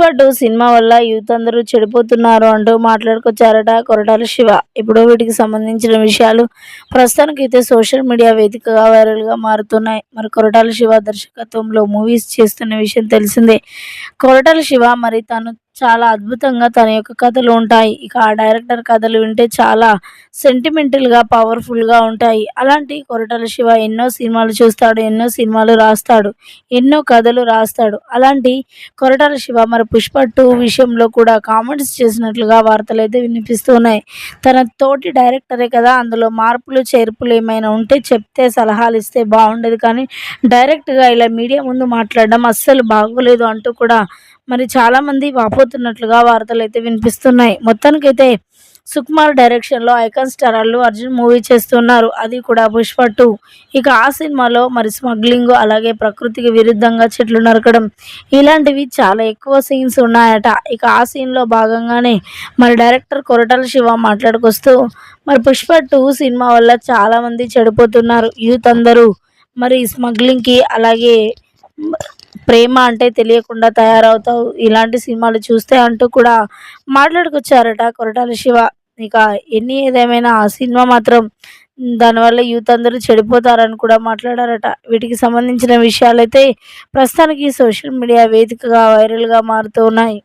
Pushpa cinema వల్ల youth అందరూ చెడిపోతున్నారు అంటూ మాట్లాడుకొచ్చారట కొరటాల శివ. ఇప్పుడు వీటికి సంబంధించిన విషయాలు ప్రస్తుతానికైతే సోషల్ మీడియా వేదికగా వైరల్గా మారుతున్నాయి. మరి కొరటాల శివ దర్శకత్వంలో మూవీస్ చేస్తున్న విషయం తెలిసిందే. కొరటాల శివ మరి తను చాలా అద్భుతంగా తన యొక్క కథలు ఉంటాయి. ఇక ఆ డైరెక్టర్ కథలు వింటే చాలా సెంటిమెంటల్గా పవర్ఫుల్గా ఉంటాయి. అలాంటి కొరటల శివ ఎన్నో సినిమాలు చూస్తాడు ఎన్నో సినిమాలు రాస్తాడు ఎన్నో కథలు రాస్తాడు. అలాంటి కొరటాల శివ మరి పుష్ప టూ విషయంలో కూడా కామెంట్స్ చేసినట్లుగా వార్తలు అయితే వినిపిస్తున్నాయి తన తోటి డైరెక్టరే కదా అందులో మార్పులు చేర్పులు ఏమైనా ఉంటే చెప్తే సలహాలు ఇస్తే బాగుండేది. కానీ డైరెక్ట్గా ఇలా మీడియా ముందు మాట్లాడడం అస్సలు బాగోలేదు అంటూ కూడా మరి చాలామంది వాపోతున్నట్లుగా వార్తలు అయితే వినిపిస్తున్నాయి. మొత్తానికైతే సుకుమార్ డైరెక్షన్లో icon star Allu Arjun movie చేస్తున్నారు. అది కూడా పుష్ప టూ. ఇక ఆ సినిమాలో మరి స్మగ్లింగ్ అలాగే ప్రకృతికి విరుద్ధంగా చెట్లు నరకడం ఇలాంటివి చాలా ఎక్కువ సీన్స్ ఉన్నాయట. ఇక ఆ సీన్లో భాగంగానే మరి డైరెక్టర్ కొరటాల శివ మాట్లాడుకొస్తూ మరి పుష్ప టూ సినిమా వల్ల చాలామంది చెడిపోతున్నారు. యూత్ అందరూ మరి స్మగ్లింగ్కి అలాగే ప్రేమ అంటే తెలియకుండా తయారవుతావు. ఇలాంటి సినిమాలు చూస్తే అంటూ కూడా మాట్లాడుకొచ్చారట కొరటాల శివ. ఇక ఎన్ని ఏదేమైనా ఆ సినిమా మాత్రం దానివల్ల యూత్ అందరూ చెడిపోతారని కూడా మాట్లాడారట. వీటికి సంబంధించిన విషయాలైతే ప్రస్తుతానికి సోషల్ మీడియా వేదికగా వైరల్గా మారుతూ ఉన్నాయి.